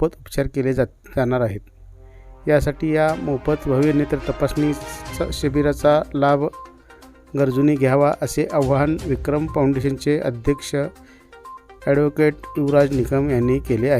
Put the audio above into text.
मोफत उपचार केले जात जाणार आहेत. यासाठी या मोफत भव्य नेत्र तपासणी शिबिराचा लाभ गरजूंनी घ्यावा असे आवाहन विक्रम फाउंडेशनचे अध्यक्ष ॲडव्होकेट युवराज निकम यांनी केले आहे.